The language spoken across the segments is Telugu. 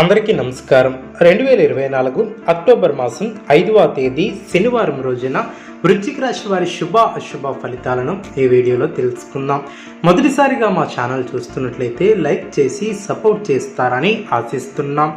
అందరికీ నమస్కారం. రెండు వేల ఇరవై నాలుగు అక్టోబర్ మాసం ఐదవ తేదీ శనివారం రోజున వృశ్చిక రాశి వారి శుభ అశుభ ఫలితాలను ఈ వీడియోలో తెలుసుకుందాం. మొదటిసారిగా మా ఛానల్ చూస్తున్నట్లయితే లైక్ చేసి సపోర్ట్ చేస్తారని ఆశిస్తున్నాం.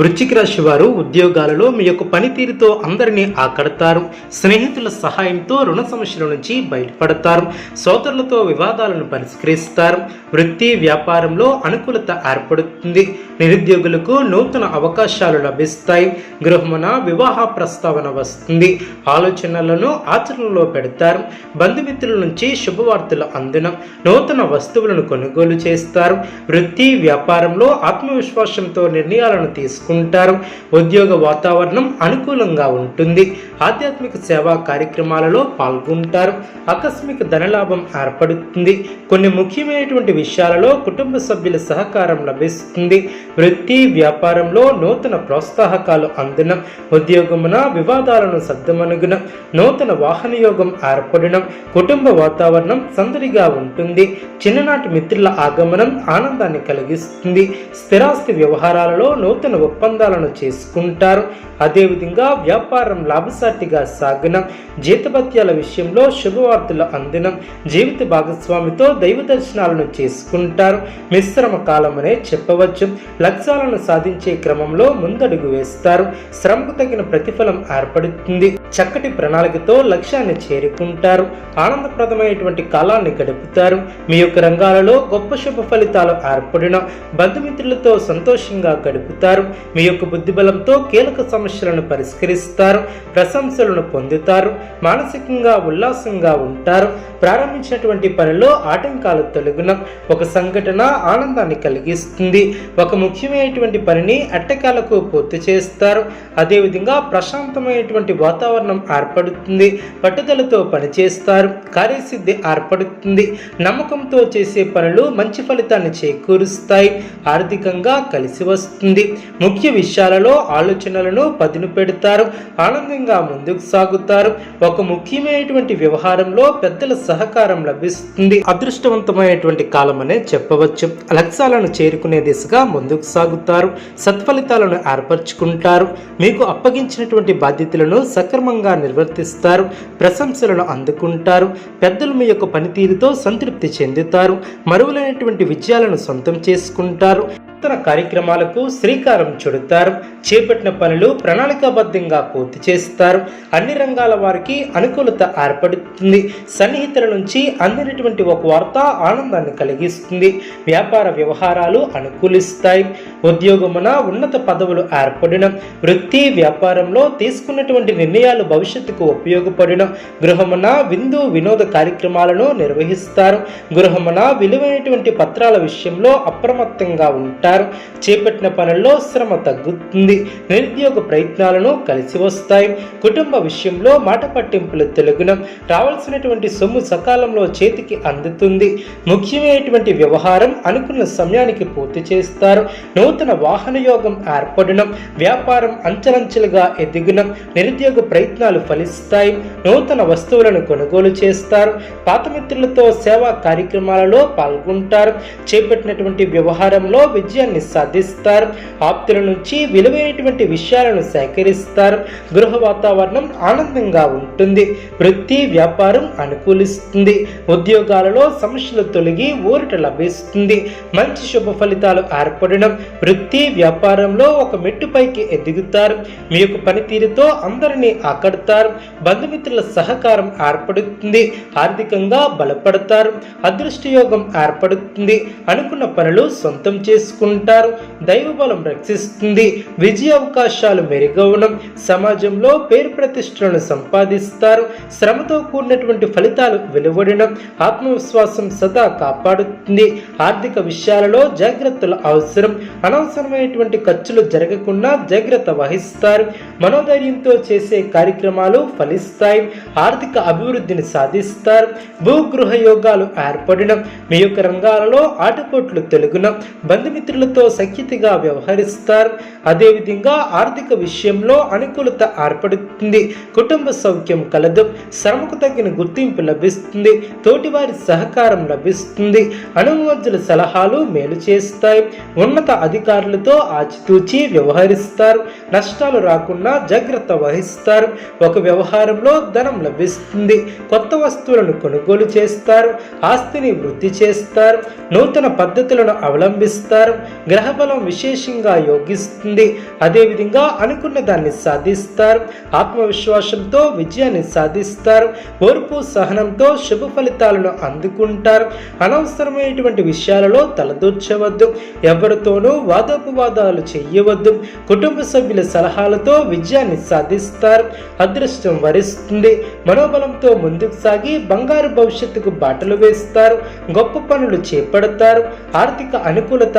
వృశ్చిక రాశి వారు ఉద్యోగాలలో మీ యొక్క పనితీరుతో అందరినీ ఆకడతారు. స్నేహితుల సహాయంతో రుణ సమస్యల నుంచి బయటపడతారు. సోదరులతో వివాదాలను పరిష్కరిస్తారు. వృత్తి వ్యాపారంలో అనుకూలత ఏర్పడుతుంది. నిరుద్యోగులకు నూతన అవకాశాలు లభిస్తాయి. గృహమున వివాహ ప్రస్తావన వస్తుంది. ఆలోచనలను ఆచరణలో పెడతారు. బంధుమిత్రుల నుంచి శుభవార్తలు అందిన నూతన వస్తువులను కొనుగోలు చేస్తారు. వృత్తి వ్యాపారంలో ఆత్మవిశ్వాసంతో నిర్ణయాలను తీసుకుంటారు ఉద్యోగ వాతావరణం అనుకూలంగా ఉంటుంది. ఆధ్యాత్మిక సేవా కార్యక్రమాలలో పాల్గొంటారు. ఆకస్మిక ధనలాభం ఏర్పడుతుంది. కొన్ని ముఖ్యమైనటువంటి విషయాలలో కుటుంబ సభ్యుల సహకారం లభిస్తుంది. వృత్తి వ్యాపారంలో నూతన ప్రోత్సాహకాలు అందడం ఉద్యోగమున వివాదాలను సర్దమనుగున నూతన వాహన యోగం ఏర్పడడం కుటుంబ వాతావరణం సందడిగా ఉంటుంది. చిన్ననాటి మిత్రుల ఆగమనం ఆనందాన్ని కలిగిస్తుంది. స్థిరాస్తి వ్యవహారాలలో నూతన ఒప్పందాలను చేసుకుంటారు. అదేవిధంగా వ్యాపారం లాభసాటిగా సాగనం జీతభత్యాల విషయంలో శుభవార్తలు అందినం జీవిత భాగస్వామితో దైవ దర్శనాలను చేసుకుంటారు. మిశ్రమ కాలమనే చెప్పవచ్చు. లక్ష్యాలను సాధించే క్రమంలో ముందడుగు వేస్తారు. శ్రమకు తగిన ప్రతిఫలం ఏర్పడుతుంది. చక్కటి ప్రణాళికతో లక్ష్యాన్ని చేరుకుంటారు. ఆనందప్రదమైనటువంటి కాలాన్ని గడుపుతారు. మీ యొక్క రంగాలలో గొప్ప శుభ ఫలితాలు ఏర్పడిన బంధుమిత్రులతో సంతోషంగా గడుపుతారు. మీ యొక్క బుద్ధిబలంతో కీలక సమస్యలను పరిష్కరిస్తారు ప్రశంసలను పొందుతారు మానసికంగా ఉల్లాసంగా ఉంటారు. ప్రారంభించినటువంటి పనిలో ఆటంకాలు తొలగిన ఒక సంఘటన ఆనందాన్ని కలిగిస్తుంది. ఒక ముఖ్యమైనటువంటి పనిని అట్టకాలకు పూర్తి చేస్తారు. అదేవిధంగా ప్రశాంతమైనటువంటి వాతావరణం ఏర్పడుతుంది. పట్టుదలతో పనిచేస్తారు. కార్యసిద్ధి ఏర్పడుతుంది. నమ్మకంతో చేసే పనులు మంచి ఫలితాన్ని చేకూరుస్తాయి. ఆర్థికంగా కలిసి వస్తుంది. ముఖ్య విషయాలలో ఆలోచనలను పదును పెడతారు ఆనందంగా ముందుకు సాగుతారు. ఒక ముఖ్యమైనటువంటి వ్యవహారంలో పెద్దల సహకారం లభిస్తుంది. అదృష్టవంతమైనటువంటి కాలం అనే చెప్పవచ్చు. లక్ష్యాలను చేరుకునే దిశగా ముందుకు సాగుతారు. సత్ఫలితాలను ఏర్పరచుకుంటారు. మీకు అప్పగించినటువంటి బాధ్యతలను సక్రమంగా నిర్వర్తిస్తారు. ప్రశంసలను అందుకుంటారు. పెద్దలు మీ యొక్క పనితీరుతో సంతృప్తి చెందుతారు. మరువులైనటువంటి విజయాలను సొంతం చేసుకుంటారు. నూతన కార్యక్రమాలకు శ్రీకారం చుడతారు. చేపట్టిన పనులు ప్రణాళికాబద్ధంగా పూర్తి చేస్తారు. అన్ని రంగాల వారికి అనుకూలత ఏర్పడుతుంది. సన్నిహితుల నుంచి అందినటువంటి ఒక వార్త ఆనందాన్ని కలిగిస్తుంది. వ్యాపార వ్యవహారాలు అనుకూలిస్తాయి. ఉద్యోగమున ఉన్నత పదవులు ఏర్పడిన వృత్తి వ్యాపారంలో తీసుకున్నటువంటి నిర్ణయాలు భవిష్యత్తుకు ఉపయోగపడిన గృహమున విందు వినోద కార్యక్రమాలను నిర్వహిస్తారు. గృహమున విలువైనటువంటి పత్రాల విషయంలో అప్రమత్తంగా ఉంటారు. చేపట్టిన పనుల్లో శ్రమ తగ్గుతుంది. నిరుద్యోగ ప్రయత్నాలను కలిసి వస్తాయి. కుటుంబ విషయంలో మాట పట్టింపులు తెలుగునం రావాల్సినటువంటి సొమ్ము సకాలంలో చేతికి అందుతుంది. ముఖ్యమైనటువంటి వ్యవహారం అనుకున్న సమయానికి పూర్తి చేస్తారు. నూతన వాహన యోగం ఏర్పడడం వ్యాపారం అంచలంచెలుగా ఎదిగినం. నిరుద్యోగ ప్రయత్నాలు ఫలిస్తాయి. నూతన వస్తువులను కొనుగోలు చేస్తారు. పాత మిత్రులతో సేవా కార్యక్రమాలలో పాల్గొంటారు. చేపట్టినటువంటి వ్యవహారంలో విజయాన్ని సాధిస్తారు. ఆప్తుల నుంచి విలువైనటువంటి విషయాలను సేకరిస్తారు. గృహ వాతావరణం ఆనందంగా ఉంటుంది. వృత్తి వ్యాపారం అనుకూలిస్తుంది. ఉద్యోగాలలో సమస్యలు తొలగి ఊరట లభిస్తుంది. మంచి శుభ ఫలితాలు ఏర్పడడం వృత్తి వ్యాపారంలో ఒక మెట్టుపైకి ఎదుగుతారు. మీ యొక్క పనితీరుతో అందరినీ ఆకడతారు. బంధుమిత్రుల సహకారం ఏర్పడుతుంది. ఆర్థికంగా బలపడతారు. అదృష్టయోగం ఏర్పడుతుంది. అనుకున్న పనులు సొంతం చేసుకుంటారు. దైవ దైవబలం రక్షిస్తుంది. విజయ అవకాశాలు మెరుగవడం సమాజంలో పేరు ప్రతిష్టలను సంపాదిస్తారు. శ్రమతో కూడినటువంటి ఫలితాలు వెలువడడం ఆత్మవిశ్వాసం సదా కాపాడుతుంది. ఆర్థిక విషయాలలో జాగ్రత్తలు అవసరం. అనవసరమైనటువంటి ఖర్చులు జరగకుండా జాగ్రత్త వహిస్తారు. మనోధైర్యంతో చేసే కార్యక్రమాలు ఫలిస్తాయి. ఆర్థిక అభివృద్ధిని సాధిస్తారు. భూగృహ యోగాలు ఏర్పడడం. మీ యొక్క రంగాలలో ఆటపోట్లు తెలుగున. బంధుమిత్రులు మిత్రులతో సఖ్యతగా వ్యవహరిస్తారు. అదేవిధంగా ఆర్థిక విషయంలో అనుకూలత ఏర్పడుతుంది. కుటుంబ సౌఖ్యం కలదు. శ్రమకు తగిన గుర్తింపు లభిస్తుంది. తోటివారి సహకారం లభిస్తుంది. అనుమతుల సలహాలు మేలు చేస్తాయి. ఉన్నత అధికారులతో ఆచితూచి వ్యవహరిస్తారు. నష్టాలు రాకుండా జాగ్రత్త వహిస్తారు. ఒక వ్యవహారంలో ధనం లభిస్తుంది. కొత్త వస్తువులను కొనుగోలు చేస్తారు. ఆస్తిని వృద్ధి చేస్తారు. నూతన పద్ధతులను అవలంబిస్తారు. గ్రహబలం విశేషంగా యోగిస్తుంది. అదేవిధంగా అనుకున్న దాన్ని సాధిస్తారు. ఆత్మవిశ్వాసంతో విజయాన్ని సాధిస్తారు. ఓర్పు సహనంతో శుభ ఫలితాలను అందుకుంటారు. అనవసరమైనటువంటి విషయాలలో తలదూర్చవద్దు. ఎవరితోనూ వాదోపవాదాలు చేయవద్దు. కుటుంబ సభ్యుల సలహాలతో విజయాన్ని సాధిస్తారు. అదృష్టం వరిస్తుంది. మనోబలంతో ముందుకు సాగి బంగారు భవిష్యత్తుకు బాటలు వేస్తారు. గొప్ప పనులు చేపడతారు. ఆర్థిక అనుకూలత